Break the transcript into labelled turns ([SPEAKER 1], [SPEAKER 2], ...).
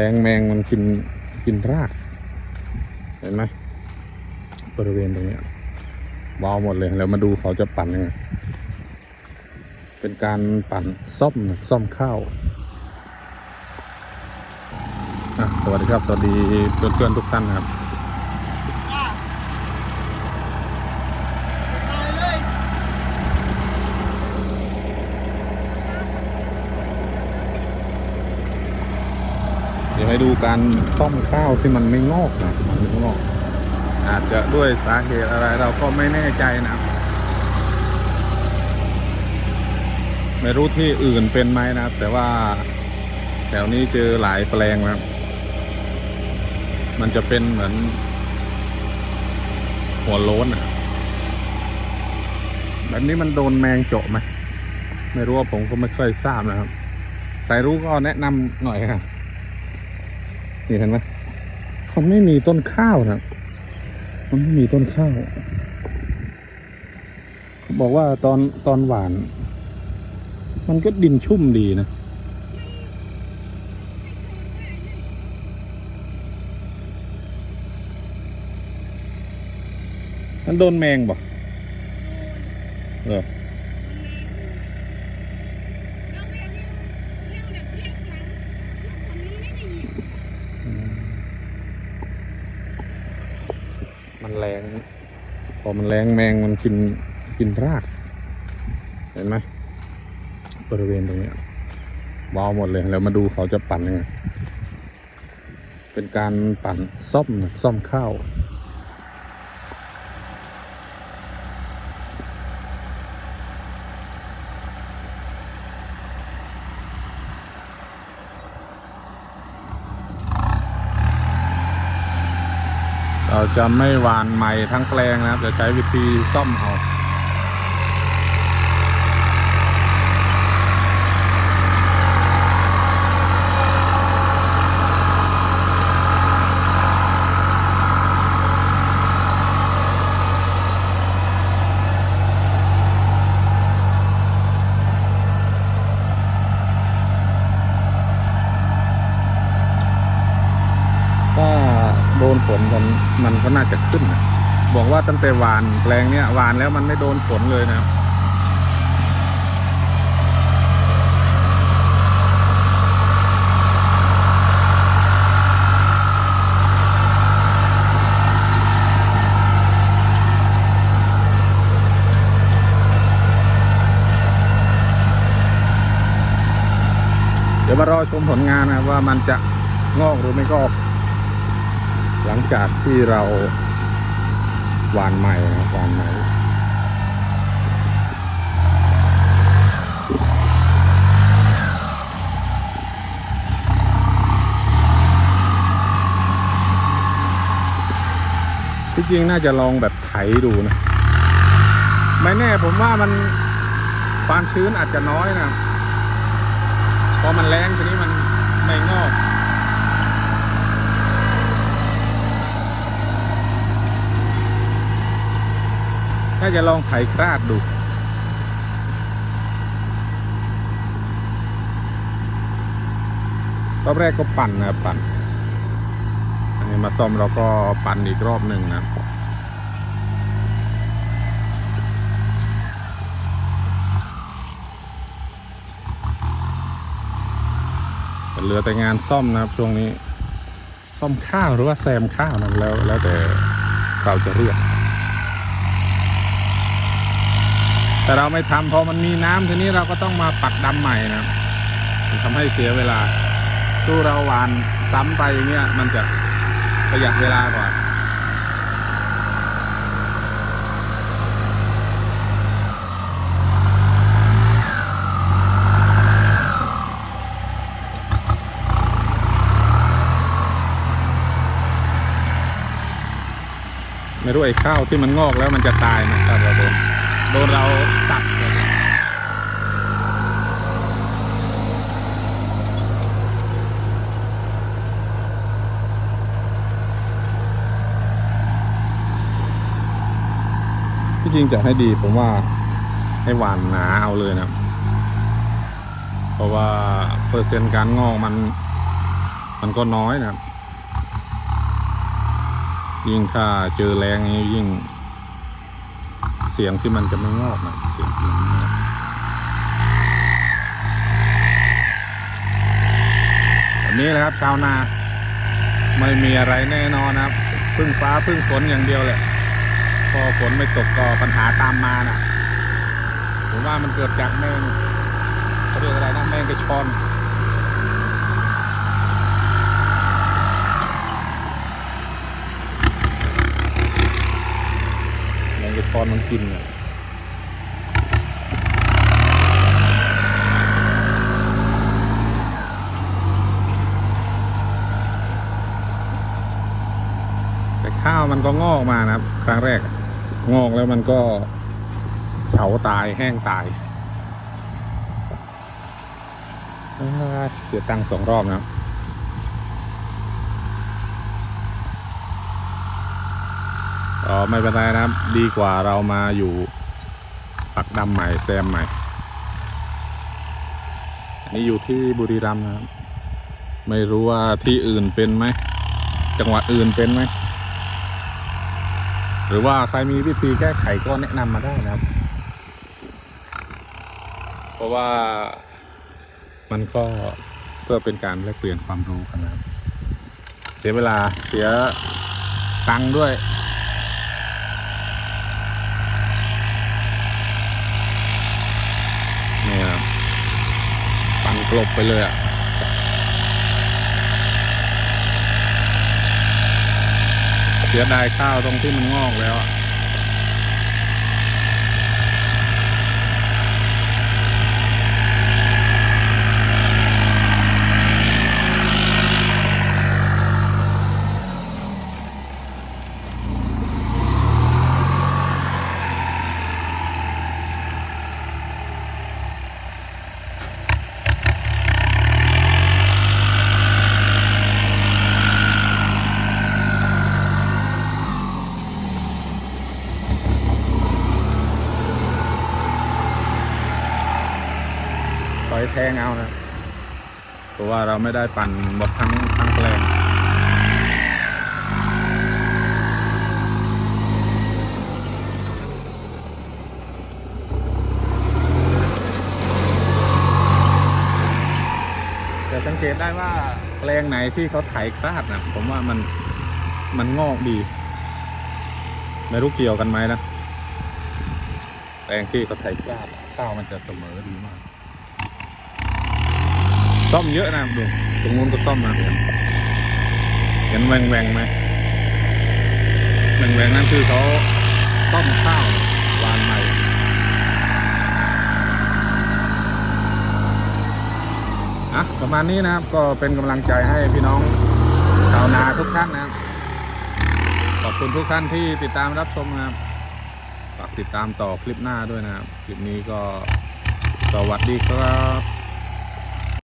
[SPEAKER 1] แรงแมงมันกินกินราก เห็นไหมบริเวณตรงนี้วาวหมดเลยแล้วมาดูเขาจะปั่นยังไงเป็นการปั่นซ่อมซ่อมข้าวสวัสดีครับ สวัสดีเพื่อนๆทุกท่านนะครับ เดี๋ยวให้ดูการซ่อมข้าวที่มันไม่งอกนะมันไม่งอก อาจจะด้วยสาเหตุอะไรเราก็ไม่แน่ใจนะครับไม่รู้ที่อื่นเป็นไหมนะครับแต่ว่าแถวนี้เจอหลายแปลงนะครับมันจะเป็นเหมือน หัวโล้นอะแบบนี้มันโดนแมงเจาะไหมไม่รู้ว่าผมก็ไม่ค่อยทราบนะครับ ใครรู้ก็แนะนำหน่อยครับ นี่เห็นไหมมันไม่มีต้นข้าวนะมันไม่มีต้นข้าวเขาบอกว่าตอนตอนหวาน มันก็ดินชุ่มดีนะมันโดนแมงบ่เหรอ รง พอมันแรงแมงมันกินกินราก เห็นไหมบริเวณตรงนี้ยวาวหมดเลยแล้วมาดูเขาจะปั่นยังไงเป็นการปั่นซ่อมซ่อมข้าว เราจะไม่หวานใหม่ทั้งแปลงนะครับ จะใช้วิธีซ่อมเอา ถ้าโดนฝน มันก็น่าจะขึ้นนะบอกว่าตั้งแต่หวานแปลงเนี้ยหวานแล้วมันไม่โดนฝนเลยนะเดี๋ยวมารอชมผลงานนะว่ามันจะงอกหรือไม่งอก หลังจากที่เราหวานใหม่นะหวานใหม่ที่จริงน่าจะลองแบบไถดูนะ ไม่แน่ผมว่ามันความชื้นอาจจะน้อยนะ พอมันแรงทีนี้มันไม่งอก น่าจะลองไถคราดดู รอบแรกก็ปั่นนะปั่น อันนี้มาซ่อมเราก็ปั่นอีกรอบหนึ่งนะเหลือแต่งานซ่อมนะครับช่วงนี้ ซ่อมข้าวหรือว่าแซมข้าวนะแล้วแล้วแต่เราจะเรียก แต่เราไม่ทำพอมันมีน้ำทีนี้เราก็ต้องมาปักดำใหม่นะมันทำให้เสียเวลาตู้เราหวานซ้ำไปอย่างเงี้ยมันจะประหยัดเวลากว่าไม่รู้ไอ้ข้าวที่มันงอกแล้วมันจะตายนะครับเราโดน โดนเราตัดที่จริงจะให้ดีผมว่าให้หวานหนาเอาเลยนะ เพราะว่าเปอร์เซ็นต์การงอกมัน มันก็น้อยนะครับยิ่งถ้าเจอแรงนี้ยิ่ง เสียงที่มันจะไม่งอกนะเสียงที่มันไม่งอกแบบนี้นะครับ ชาวนา ไม่มีอะไรแน่นอนนะครับพึ่งฟ้าพึ่งฝนอย่างเดียวแหละพอฝนไม่ตกก็ปัญหาตามมานะผมว่ามันเกิดจากแมงเขาเรียกอะไรนะแมงกระชอน มงกระชอนมันกินเนี่ยแต่ข้าวมันก็งอกมานะครับ ครั้งแรก งอกแล้วมันก็เฉาตายแห้งตายเอ้ยเสียตังค์สองรอบนะครับ อ๋อไม่เป็นไรนะครับ ดีกว่าเรามาอยู่ปักดำใหม่แซมใหม่ อันนี้อยู่ที่บุรีรัมย์นะครับ ไม่รู้ว่าที่อื่นเป็นไหม จังหวัดอื่นเป็นไหม หรือว่าใครมีวิธีแก้ไขก็แนะนำมาได้นะครับ เพราะว่ามันก็เพื่อเป็นการแลกเปลี่ยนความรู้กันนะครับ เสียเวลาเสียตังค์ด้วย นี่ครับปั่น กลบไปเลยอะเสียดายข้าวตรงที่มันงอกแล้วอะ อยแทงเอานะเพราะว่าเราไม่ได้ปั่นหมดทั้งทั้งแปลงจะสังเกตได้ว่าแปลงไหนที่เขาไถคลาดนะผมว่ามันมันงอกดี ไม่รู้เกี่ยวกันไหมนะแปลงที่เขาไถคลาดข้าวมันจะเสมอดีมาก ซ่อมเยอะนะดูตรงนู้นก็ซ่อมนะเห็นแหวงแหวงไหมแหวงแหวงนั่นคือเขาซ่อมข้าววานใหม่อะประมาณนี้นะครับ ก็เป็นกำลังใจให้พี่น้องชาวนาทุกท่านนะครับ ขอบคุณทุกท่านที่ติดตามรับชมนะครับฝากติดตามต่อคลิปหน้าด้วยนะครับ คลิปนี้ก็สวัสดีครับ